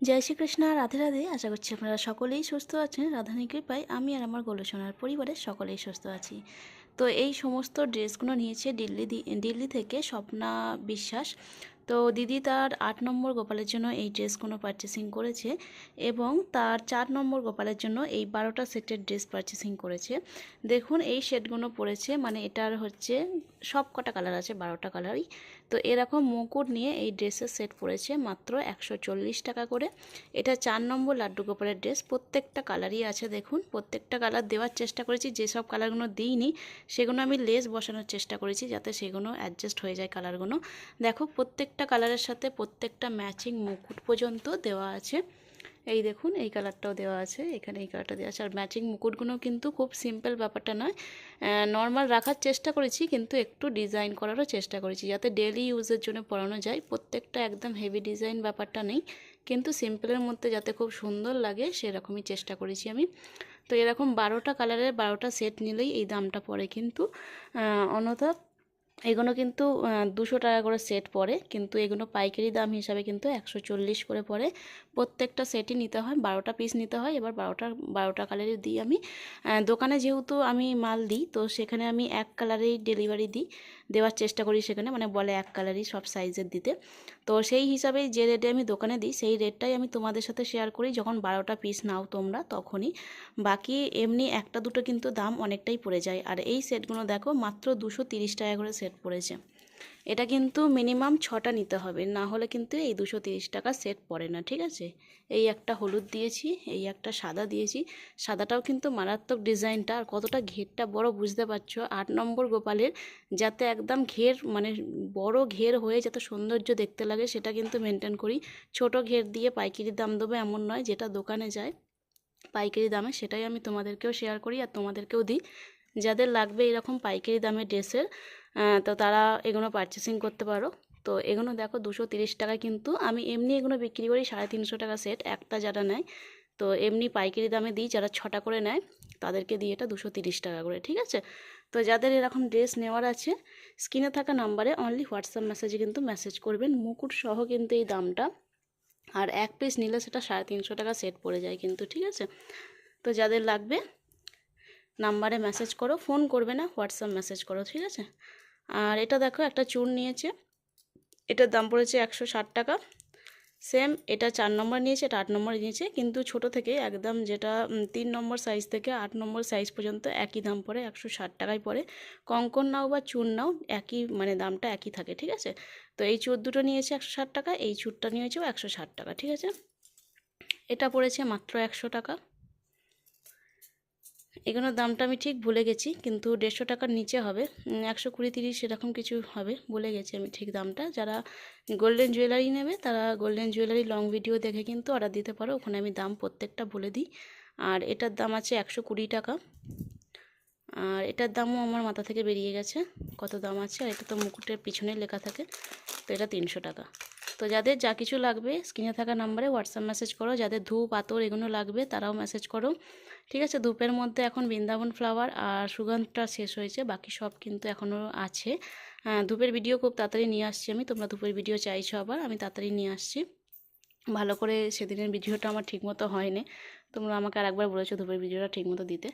জয় শ্রীকৃষ্ণ, রাধে রাধে। আশা করছি আপনারা সকলেই সুস্থ আছেন। রাধানী কৃপায় আমি আর আমার গোলসোনার পরিবারের সকলেই সুস্থ আছি। তো এই সমস্ত ড্রেসগুলো নিয়েছে দিল্লি দিল্লি থেকে স্বপ্না বিশ্বাস। তো দিদি তার আট নম্বর গোপালের জন্য এই ড্রেসগুলো পারচেসিং করেছে এবং তার চার নম্বর গোপালের জন্য এই বারোটা সেটের ড্রেস পারচেসিং করেছে। দেখুন, এই শেডগুলো পড়েছে মানে এটার হচ্ছে সব কটা কালার আছে, বারোটা কালারই তো এরকম মুকুট নিয়ে এই ড্রেসের সেট পড়েছে মাত্র একশো চল্লিশ টাকা করে। এটা চার নম্বর লাড্ডু গোপালের ড্রেস, প্রত্যেকটা কালারই আছে, দেখুন, প্রত্যেকটা কালার দেওয়ার চেষ্টা করেছি যেসব কালারগুলো দিইনি, সেগুলো আমি লেস বসানোর চেষ্টা করেছি, যাতে সেগুলো অ্যাডজাস্ট হয়ে যায় কালারগুলো দেখো প্রত্যেকটা কালারের সাথে প্রত্যেকটা ম্যাচিং মুকুট পর্যন্ত দেওয়া আছে। এই দেখুন, এই কালারটাও দেওয়া আছে, এখানে এই কালারটা দেওয়া আছে। আর ম্যাচিং মুকুটগুলো কিন্তু খুব সিম্পল ব্যাপারটা নয়। নর্মাল রাখার চেষ্টা করেছি, কিন্তু একটু ডিজাইন করারও চেষ্টা করেছি, যাতে ডেলি ইউজের জন্য পরানো যায়। প্রত্যেকটা একদম হেভি ডিজাইন ব্যাপারটা নেই, কিন্তু সিম্পলের মধ্যে যাতে খুব সুন্দর লাগে, সেরকমই চেষ্টা করেছি আমি। তো এরকম বারোটা কালারের বারোটা সেট নিলেই এই দামটা পড়ে কিন্তু। অন্যথা এগুলো কিন্তু দুশো টাকা করে সেট পড়ে, কিন্তু এগুলো পাইকারি দাম হিসাবে কিন্তু একশো চল্লিশ করে পড়ে। প্রত্যেকটা সেটই নিতে হয়, বারোটা পিস নিতে হয়। এবার বারোটা বারোটা কালারের দিই আমি। দোকানে যেহেতু আমি মাল দিই, তো সেখানে আমি এক কালারেই ডেলিভারি দিই। দেওয়ার চেষ্টা করি সেখানে মানে বলে এক কালারই সব সাইজের দিতে। তো সেই হিসাবে যে রেটে আমি দোকানে দিই, সেই রেটটাই আমি তোমাদের সাথে শেয়ার করি। যখন বারোটা পিস নাও তোমরা, তখনই। বাকি এমনি একটা দুটো কিন্তু দাম অনেকটাই পড়ে যায়। আর এই সেটগুলো দেখো, মাত্র দুশো টাকা করে সেট পড়েছে। এটা কিন্তু মিনিমাম ছটা নিতে হবে, না হলে কিন্তু এই দুশো তিরিশ টাকা সেট পড়ে না, ঠিক আছে? এই একটা হলুদ দিয়েছি, এই একটা সাদা দিয়েছি। সাদাটাও কিন্তু মারাত্মক ডিজাইনটা, আর কতটা ঘেরটা বড় বুঝতে পারছ? আট নম্বর গোপালের, যাতে একদম ঘের মানে বড় ঘের হয়ে যাতে সৌন্দর্য দেখতে লাগে, সেটা কিন্তু মেনটেন করি। ছোট ঘের দিয়ে পাইকারি দাম দেবো এমন নয়, যেটা দোকানে যায়, পাইকারি দামে সেটাই আমি তোমাদেরকেও শেয়ার করি, আর তোমাদেরকেও দিই। যাদের লাগবে এরকম পাইকারি দামে ড্রেসের তো তারা এগুলো পারচেসিং করতে পারো। তো এগুলো দেখো দুশো তিরিশ টাকায় কিন্তু আমি এমনি এগুলো বিক্রি করি সাড়ে তিনশো টাকা সেট একটা যারা নেয়। তো এমনি পাইকারি দামে দিই, যারা ছটা করে নেয়, তাদেরকে দিই এটা দুশো তিরিশ টাকা করে, ঠিক আছে? তো যাদের এরকম ড্রেস নেওয়ার আছে স্ক্রিনে থাকা নাম্বারে অনলি হোয়াটসঅ্যাপ মেসেজে কিন্তু মেসেজ করবেন। মুকুট সহ কিন্তু এই দামটা। আর এক পিস নিলে সেটা সাড়ে তিনশো টাকা সেট পড়ে যায় কিন্তু, ঠিক আছে? তো যাদের লাগবে নাম্বারে মেসেজ করো ফোন করবে না হোয়াটসঅ্যাপ মেসেজ করো, ঠিক আছে? আর এটা দেখো, একটা চুন নিয়েছে। এটার দাম পড়েছে একশো ষাট টাকা। সেম এটা চার নম্বর নিয়েছে, এটা আট নম্বর নিয়েছে, কিন্তু ছোট থেকে একদম যেটা তিন নম্বর সাইজ থেকে আট নম্বর সাইজ পর্যন্ত একই দাম পড়ে, একশো ষাট টাকায় পড়ে। কঙ্কন নাও বা চুন নাও, একই মানে দামটা একই থাকে, ঠিক আছে? তো এই চুর দুটো নিয়েছে একশো ষাট টাকা, এই চুরটা নিয়েছেও একশো ষাট টাকা, ঠিক আছে? এটা পড়েছে মাত্র একশো টাকা। এগুলোর দামটা আমি ঠিক ভুলে গেছি, কিন্তু দেড়শো টাকার নিচে হবে। একশো কুড়ি তিরিশ এরকম কিছু হবে, ভুলে গেছি আমি ঠিক দামটা। যারা গোল্ডেন জুয়েলারি নেবে, তারা গোল্ডেন জুয়েলারি লং ভিডিও দেখে কিন্তু অর্ডার দিতে পারো। ওখানে আমি দাম প্রত্যেকটা বলে দিই। আর এটার দাম আছে একশো কুড়ি টাকা। আর এটার দামও আমার মাথা থেকে বেরিয়ে গেছে। কত দাম আছে? আর এটা তো মুকুটের পিছনে লেখা থাকে, তো এটা তিনশো টাকা। তো যাদের যা কিছু লাগবে, স্ক্রিনে থাকা নাম্বারে হোয়াটসঅ্যাপ মেসেজ করো। যাদের ধূপ আতর এগুলো লাগবে, তারাও মেসেজ করো। ঠিক আছে? ধূপের মধ্যে এখন বৃন্দাবন ফ্লাওয়ার আর সুগন্ধটা শেষ হয়েছে, বাকি সব কিন্তু এখনও আছে। ধূপের ভিডিও খুব তাড়াতাড়ি নিয়ে আসছি আমি। তোমরা ধূপের ভিডিও চাইছো আবার, আমি তাড়াতাড়ি নিয়ে আসছি। ভালো করে সেদিনের ভিডিওটা আমার ঠিকমতো হয়নি। তোমরা আমাকে আরেকবার বলেছ ধূপের ভিডিওটা ঠিকমতো দিতে।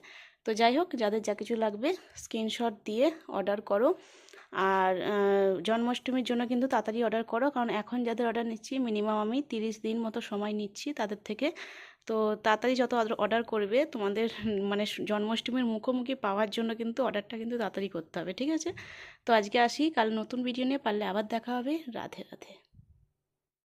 তো যাই হোক, যাদের যা কিছু লাগবে স্ক্রিনশট দিয়ে অর্ডার করো। আর জন্মাষ্টমীর জন্য কিন্তু তাড়াতাড়ি অর্ডার করো। কারণ এখন যাদের অর্ডার নিচ্ছি মিনিমাম আমি তিরিশ দিন মতো সময় নিচ্ছি তাদের থেকে। তো তাড়াতাড়ি যত অর্ডার করবে, তোমাদের মানে জন্মাষ্টমীর মুখোমুখি পাওয়ার জন্য কিন্তু অর্ডারটা কিন্তু তাড়াতাড়ি করতে হবে, ঠিক আছে? তো আজকে আসি, কাল নতুন ভিডিও নিয়ে, পারলে আবার দেখা হবে। রাধে রাধে।